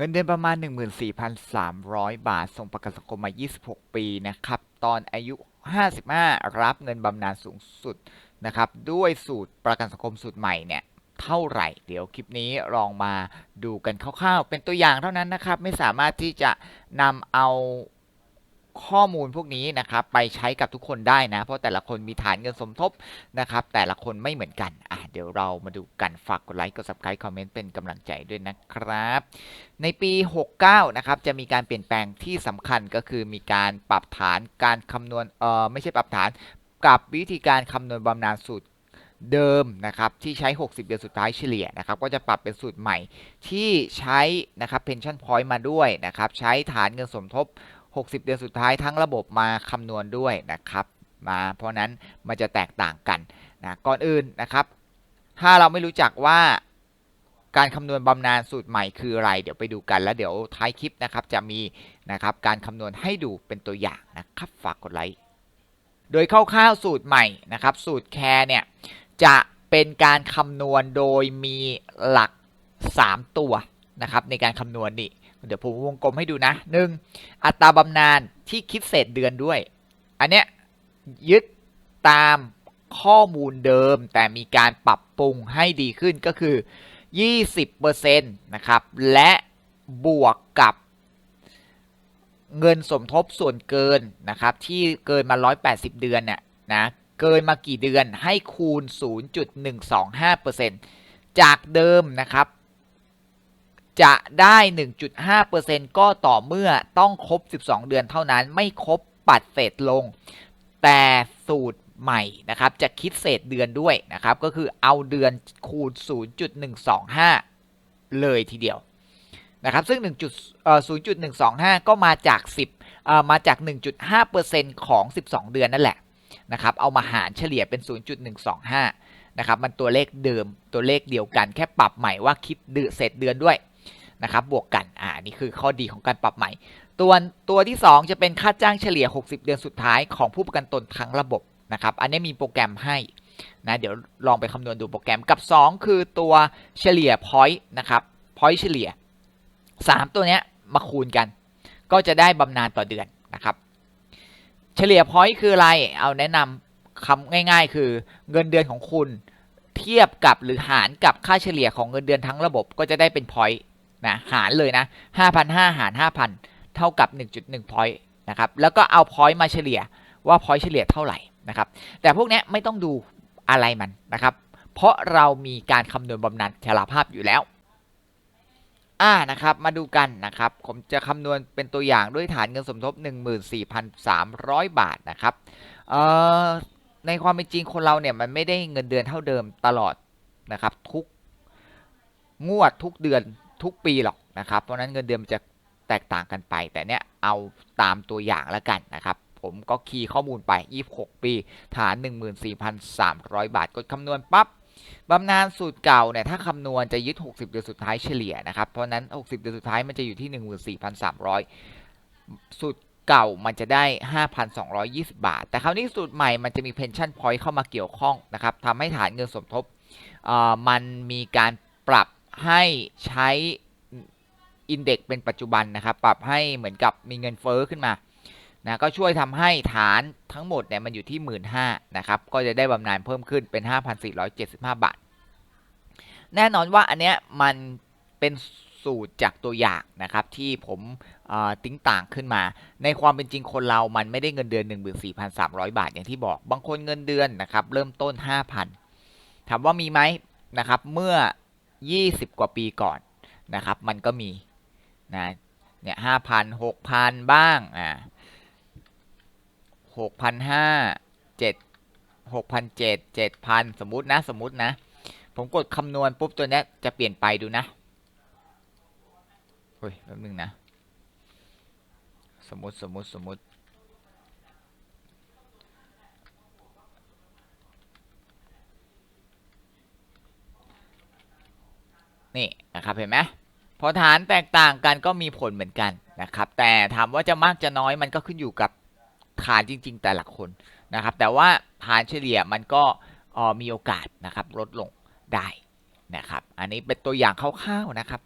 เงินเดือนประมาณ 14,300 บาท ส่งประกันสังคมมา 26 ปีนะครับ ตอนอายุ 55 รับเงินบำนาญสูงสุดนะครับ ด้วยสูตรประกันสังคมสูตรใหม่เนี่ยเท่าไหร่ เดี๋ยวคลิปนี้ลองมาดูกันคร่าวๆ เป็นตัวอย่างเท่านั้นนะครับ ไม่สามารถที่จะนำเอา ข้อมูลพวกนี้นะครับไปใช้กับทุกคนได้นะ เพราะแต่ละคนมีฐานเงินสมทบนะครับ แต่ละคนไม่เหมือนกันอะเดี๋ยวเรามาดูกันฝากกดไลค์กด subscribe คอมเมนต์เป็นกำลังใจด้วยนะครับ ในปี 69 นะครับจะมีการเปลี่ยนแปลงที่สำคัญก็คือมีการปรับฐานการคำนวณเออไม่ใช่ปรับฐานกับวิธีการคำนวณบำนาญสูตรเดิมนะครับที่ใช้ 60 เดือนสุดท้ายเฉลี่ยนะครับก็จะปรับเป็นสูตรใหม่ที่ใช้นะครับ pension point มาด้วยนะครับ ใช้ฐานเงินสมทบ 60 เดือนสุดท้ายทั้งระบบมาคำนวณด้วยนะครับมาเพราะนั้นมันจะแตกต่างกันนะก่อนอื่นนะครับ ถ้าเราไม่รู้จักว่าการคำนวณบำนาญสูตรใหม่คืออะไร เดี๋ยวไปดูกันแล้วเดี๋ยวท้ายคลิปนะครับจะมีนะครับการคำนวณให้ดูเป็นตัวอย่างนะครับฝากกดไลค์โดยคร่าวๆสูตรใหม่นะครับ สูตรแคร์เนี่ยจะเป็นการคำนวณโดยมีหลัก 3 ตัวนะครับในการคำนวณนี่ เดี๋ยวผมวงกลมให้ดูนะ 1. อัตราบำนาญที่คิดเศษเดือนด้วย อันเนี้ยยึดตามข้อมูลเดิมแต่มีการปรับปรุงให้ดีขึ้นก็คือ 20%นะครับ และบวกกับเงินสมทบส่วนเกินนะครับ ที่เกินมา 180 เดือนเนี่ยนะเกินมากี่เดือนให้คูณ 0.125%จากเดิมนะครับ จะได้ 1.5%ก็ต่อเมื่อต้องครบ 12 เดือนเท่านั้นไม่ครบปัดเศษลง แต่สูตรใหม่นะครับ จะคิดเศษเดือนด้วยนะครับ ก็คือเอาเดือนคูณ 0.125 เลยทีเดียวนะครับ ซึ่ง1จุดเอ่อ0.125 ก็มาจาก 10เอ่อมาจาก 1.5%ของ 12 เดือนนั่นแหละนะครับ เอามาหารเฉลี่ยเป็น 0.125 นะครับ มันตัวเลขเดิมตัวเลขเดียวกันแค่ปรับใหม่ว่าคิดเดือเศษเดือนด้วย นะครับบวกกันอ่านี่คือข้อดีของการปรับใหม่ ตัวตัวที่ 2 จะเป็นค่าจ้างเฉลี่ย 60 เดือนสุดท้ายของผู้ประกันตนทั้งระบบนะครับอันนี้มีโปรแกรมให้นะเดี๋ยวลองไปคำนวณดูโปรแกรมกับ 2 คือตัวเฉลี่ย point นะครับ point เฉลี่ย 3 ตัวเนี้ยมาคูณกัน ก็จะได้บำนาญต่อเดือนนะครับเฉลี่ย point คืออะไรเอาแนะนำคำง่าย ๆ คือเงินเดือนของคุณเทียบกับหรือหารกับค่าเฉลี่ยของเงินเดือนทั้งระบบก็จะได้เป็น point นะหารเลยนะ5,500 หาร 5,000 เท่ากับ 1.1 point นะครับแล้วก็เอา point มาเฉลี่ยว่า point เฉลี่ยเท่าไหร่นะครับแต่พวกนี้ไม่ต้องดูอะไรมันนะครับ เพราะเรามีการคำนวณบำนาญชราภาพอยู่แล้วอ่านะครับมาดูกันนะครับ ผมจะคำนวณเป็นตัวอย่างด้วยฐานเงินสมทบ 14,300 บาทนะครับเอ่อในความเป็นจริงคนเราเนี่ยมันไม่ได้เงินเดือนเท่าเดิมตลอดนะครับทุกงวดทุกเดือน ทุกปีหรอกนะครับ เพราะนั้นเงินเดือนมันจะแตกต่างกันไป แต่เนี้ยเอาตามตัวอย่างแล้วกันนะครับ ผมก็คีย์ข้อมูลไป 26 ปีฐาน 14,300 บาท กดคำนวณปั๊บบำนาญสูตรเก่าเนี่ยถ้าคำนวณจะยึด 60 เดือนสุดท้ายเฉลี่ยนะครับ เพราะนั้น 60 เดือนสุดท้ายมันจะอยู่ที่ 14,300 สูตรเก่ามันจะได้ 5,220 บาท แต่คราวนี้สูตรใหม่มันจะมี pension point เข้ามาเกี่ยวข้องนะครับทำให้ฐานเงินสมทบมันมีการปรับ ให้ใช้อินเด็กเป็นปัจจุบันนะครับ ปรับให้เหมือนกับมีเงินเฟ้อขึ้นมานะก็ช่วยทำให้ฐานทั้งหมดเนี่ยมันอยู่ที่ 1 5ื่นนะครับ ก็จะได้บำนาญเพิ่มขึ้นเป็น 5,475 บาท แน่นอนว่าอันเนี้ยมันเป็นสูตรจากตัวอย่างนะครับ ที่ผมติ้งต่างขึ้นมา ในความเป็นจริงคนเรามันไม่ได้เงินเดือน 14,300 บาท อย่างที่บอกบางคนเงินเดือนนะครับ เริ่มต้น 5,000ถามว่ามีไหมนะครับ เมื่อ 20 กว่าปีก่อนนะครับ มันก็มีนะเนี่ยห้าพันหกพันบ้างอ่าหกพันห้าเจ็ดหกพันเจ็ดเจ็ดพันสมมตินะสมมตินะ ผมกดคำนวณปุ๊บตัวนี้จะเปลี่ยนไปดูนะเฮ้ยแป๊บนึงนะ สมมติสมมติสมมติ นี่นะครับเห็นไหมพอฐานแตกต่างกันก็มีผลเหมือนกันนะครับ แต่ถามว่าจะมากจะน้อยมันก็ขึ้นอยู่กับฐานจริง ๆ แต่ละคนนะครับ แต่ว่าฐานเฉลี่ยมันก็มีโอกาสนะครับลดลงได้นะครับ อันนี้เป็นตัวอย่างคร่าวๆนะครับ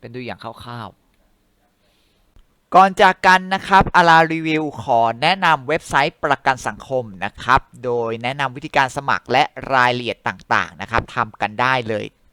เป็นตัวอย่างคร่าวๆ ก่อนจากกันนะครับอารารีวิวขอแนะนำเว็บไซต์ประกันสังคมนะครับ โดยแนะนำวิธีการสมัครและรายละเอียดต่างๆนะครับทำกันได้เลย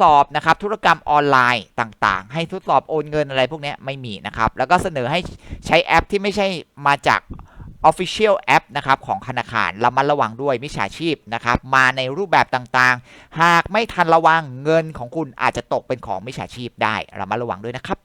สอบนะครับธุรกรรมออนไลน์ต่างๆ ให้ทดสอบโอนเงินอะไรพวกนี้ไม่มีนะครับ แล้วก็เสนอให้ใช้แอปที่ไม่ใช่มาจาก Official App นะครับของธนาคารระมัดระวังด้วยมิจฉาชีพนะครับมาในรูปแบบต่างๆ หากไม่ทันระวังเงินของคุณอาจจะตกเป็นของมิจฉาชีพได้ระมัดระวังด้วยนะครับ